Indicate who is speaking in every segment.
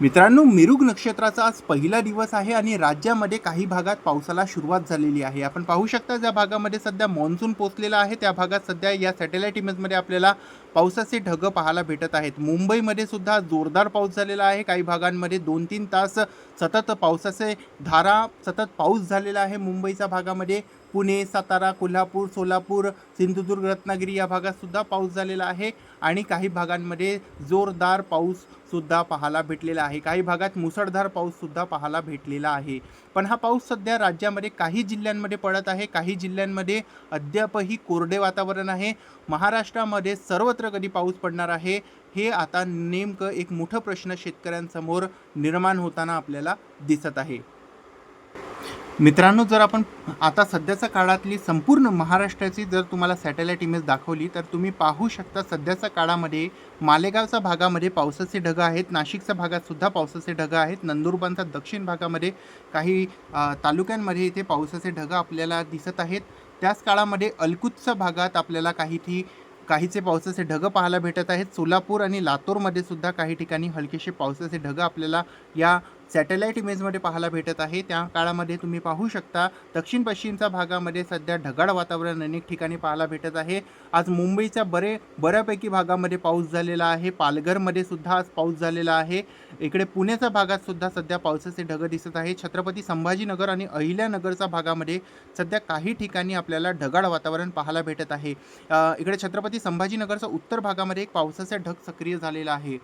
Speaker 1: मित्रांनो मिरुग नक्षत्राचा आज पहिला दिवस आहे आणि राज्यामध्ये काही भागात पावसाला सुरुवात झालेली आहे. आपण पाहू शकता ज्या भागामध्ये सध्या मान्सून पोचलेला आहे त्या भागात सध्या या सॅटेलाईट इमेजमध्ये आपल्याला पावसाचे ढगं पाहायला भेटत आहेत. मुंबईमध्ये सुद्धा जोरदार पाऊस झालेला आहे. काही भागांमध्ये दोन तीन तास सतत पावसाचे धारा सतत पाऊस झालेला आहे मुंबईच्या भागामध्ये. पुणे सातारा कोल्हापूर सोलापूर सिंधुदुर्ग रत्नागिरी या भागातसुद्धा पाऊस झालेला आहे आणि काही भागांमध्ये जोरदार पाऊससुद्धा पाहायला भेटलेला आहे. काही भागात मुसळधार पाऊससुद्धा पाहायला भेटलेला आहे. पण हा पाऊस सध्या राज्यामध्ये काही जिल्ह्यांमध्ये पडत आहे. काही जिल्ह्यांमध्ये अद्यापही कोरडे वातावरण आहे. महाराष्ट्रामध्ये सर्वत्र कधी पाऊस पडणार आहे हे आता नेमकं एक मोठं प्रश्न शेतकऱ्यांसमोर निर्माण होताना आपल्याला दिसत आहे. मित्रांनो जर आपण आता सध्याच्या काळातली संपूर्ण महाराष्ट्राची जर तुम्हाला सॅटेलाईट इमेज दाखवली तर तुम्ही पाहू शकता सध्याच्या काळामध्ये मालेगावच्या भागामध्ये पावसाचे ढगं आहेत नाशिकच्या भागात सुद्धा पावसाचे ढगं आहेत नंदुरबारच्या दक्षिण भागामध्ये काही तालुक्यांमध्ये इथे पावसाचे ढगं आपल्याला दिसत आहेत. त्याच काळामध्ये अलकुतच्या भागात आपल्याला काही ठी काहीचे पावसाचे ढगं पाहायला भेटत आहेत. सोलापूर आणि लातूरमध्ये सुद्धा काही ठिकाणी हलकेसे पावसाचे ढगं आपल्याला या सॅटेलाईट इमेजमध्ये पाहायला भेटत आहे. त्या काळामध्ये तुम्ही पाहू शकता दक्षिण पश्चिमच्या भागामध्ये सध्या ढगाळ वातावरण अनेक ठिकाणी पाहायला भेटत आहे. आज मुंबईच्या बरे बऱ्यापैकी भागामध्ये पाऊस झालेला आहे. पालघरमध्ये सुद्धा आज पाऊस झालेला आहे. इकडे पुण्याच्या भागात सुद्धा सध्या पावसाचे ढग दिसत आहे. छत्रपती संभाजीनगर आणि अहिल्यानगरच्या भागामध्ये सध्या काही ठिकाणी आपल्याला ढगाळ वातावरण पाहायला भेटत आहे. इकडे छत्रपती संभाजीनगरच्या उत्तर भागामध्ये एक पावसाचा ढग सक्रिय झालेला आहे.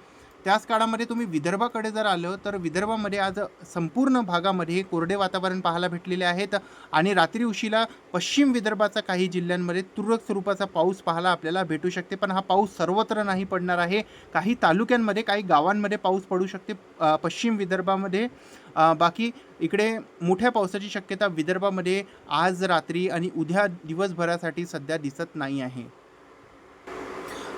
Speaker 1: त्याच काळामध्ये तुम्ही विदर्भाकडे जर आलं तर विदर्भामध्ये आज संपूर्ण भागामध्ये कोरडे वातावरण पाहायला भेटलेले आहेत आणि रात्री उशीला पश्चिम विदर्भाचा काही जिल्ह्यांमध्ये तुरळक स्वरूपाचा पाऊस पाहायला आपल्याला भेटू शकते. पण हा पाऊस सर्वत्र नाही पडणार आहे. काही तालुक्यांमध्ये काही गावांमध्ये पाऊस पडू शकते. पश्चिम विदर्भामध्ये बाकी इकडे मोठ्या पावसाची शक्यता विदर्भामध्ये आज रात्री आणि उद्या दिवसभरासाठी सध्या दिसत नाही आहे.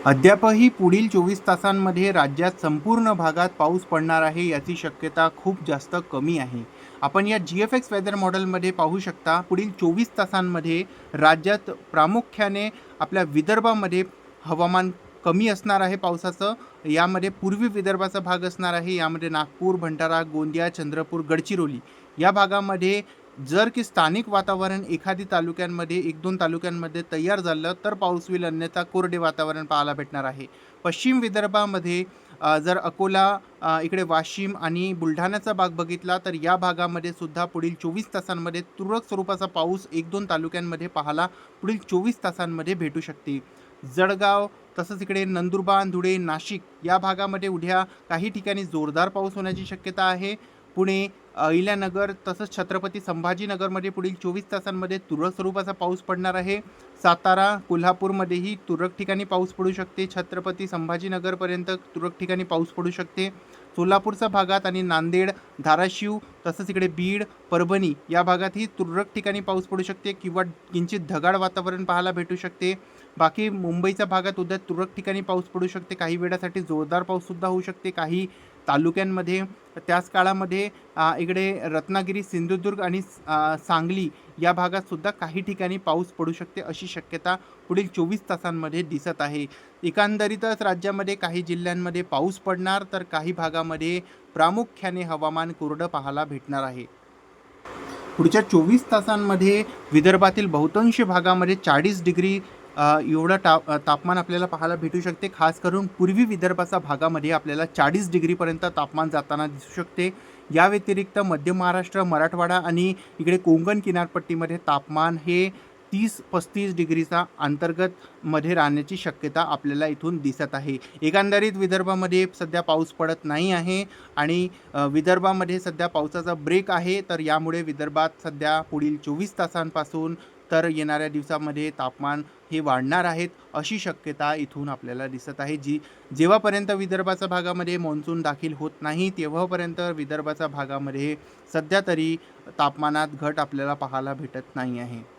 Speaker 1: अद्यापही पुढील चोवीस तासांमध्ये राज्यात संपूर्ण भागात पाऊस पडणार आहे याची शक्यता खूप जास्त कमी आहे. आपण या जी एफ एक्स वेदर मॉडेलमध्ये पाहू शकता पुढील चोवीस तासांमध्ये राज्यात प्रामुख्याने आपल्या विदर्भामध्ये हवामान कमी असणार आहे पावसाचं यामध्ये पूर्वी विदर्भाचा भाग असणार आहे यामध्ये नागपूर भंडारा गोंदिया चंद्रपूर गडचिरोली या भागामध्ये जर की स्थानिक वातावरण एखादी तालुक्यांमध्ये एक दोन तालुक्यांमध्ये तयार झालं तर पाऊस होईल अन्यथा कोरडे वातावरण पाहायला भेटणार आहे. पश्चिम विदर्भामध्ये जर अकोला इकडे वाशिम आणि बुलढाण्याचा भाग बघितला तर या भागामध्ये सुद्धा पुढील चोवीस तासांमध्ये तुरळक स्वरूपाचा पाऊस एक दोन तालुक्यांमध्ये पाहायला पुढील चोवीस तासांमध्ये भेटू शकते. जळगाव तसंच इकडे नंदुरबार धुळे नाशिक या भागामध्ये उद्या काही ठिकाणी जोरदार पाऊस होण्याची शक्यता आहे. पुणे अहिल्यानगर तसंच छत्रपती संभाजीनगरमध्ये पुढील चोवीस तासांमध्ये तुरळक स्वरूपाचा पाऊस पडणार आहे. सातारा कोल्हापूरमध्येही तुरळक ठिकाणी पाऊस पडू शकते. छत्रपती संभाजीनगरपर्यंत तुरळक ठिकाणी पाऊस पडू शकते. सोलापूरच्या भागात आणि नांदेड धाराशिव तसंच इकडे बीड परभणी या भागातही तुरळक ठिकाणी पाऊस पडू शकते किंवा किंचित ढगाळ वातावरण पाहायला भेटू शकते. बाकी मुंबईच्या भागात उद्या तुरळक ठिकाणी पाऊस पडू शकते. काही वेळासाठी जोरदार पाऊससुद्धा होऊ शकते. काही तालुक्यांमध्ये त्याच काळामध्ये इकडे रत्नागिरी सिंधुदुर्ग आणि सांगली या भागातसुद्धा काही ठिकाणी पाऊस पडू शकते अशी शक्यता पुढील चोवीस तासांमध्ये दिसत आहे. एकंदरीतच राज्यामध्ये काही जिल्ह्यांमध्ये पाऊस पडणार तर काही भागामध्ये प्रामुख्याने हवामान कोरडं पाहायला भेटणार आहे. पुढच्या चोवीस तासांमध्ये विदर्भातील बहुतांश भागामध्ये चाळीस डिग्री एवढं टा तापमान आपल्याला पाहायला भेटू शकते. खास करून पूर्वी विदर्भाच्या भागामध्ये आपल्याला चाळीस डिग्रीपर्यंत तापमान जाताना दिसू शकते. या व्यतिरिक्त मध्य महाराष्ट्र मराठवाडा आणि इकडे कोंगण किनारपट्टीमध्ये तापमान हे तीस पस्तीस डिग्रीचा अंतर्गत मध्ये राहण्याची शक्यता आपल्याला इथून दिसत आहे. एकंदरीत विदर्भामध्ये सध्या पाऊस पडत नाही आहे आणि विदर्भामध्ये सध्या पावसाचा ब्रेक आहे. तर यामुळे विदर्भात सध्या पुढील चोवीस तासांपासून तर येणाऱ्या दिवसामध्ये तापमान हे वाढणार आहेत अशी शक्यता इथून आपल्याला दिसत आहे जी जेव्हापर्यंत विदर्भाच्या भागामध्ये मान्सून दाखल होत नाही तेव्हापर्यंत विदर्भाच्या भागामध्ये सध्या तरी तापमानात घट आपल्याला पाहायला भेटत नाही आहे.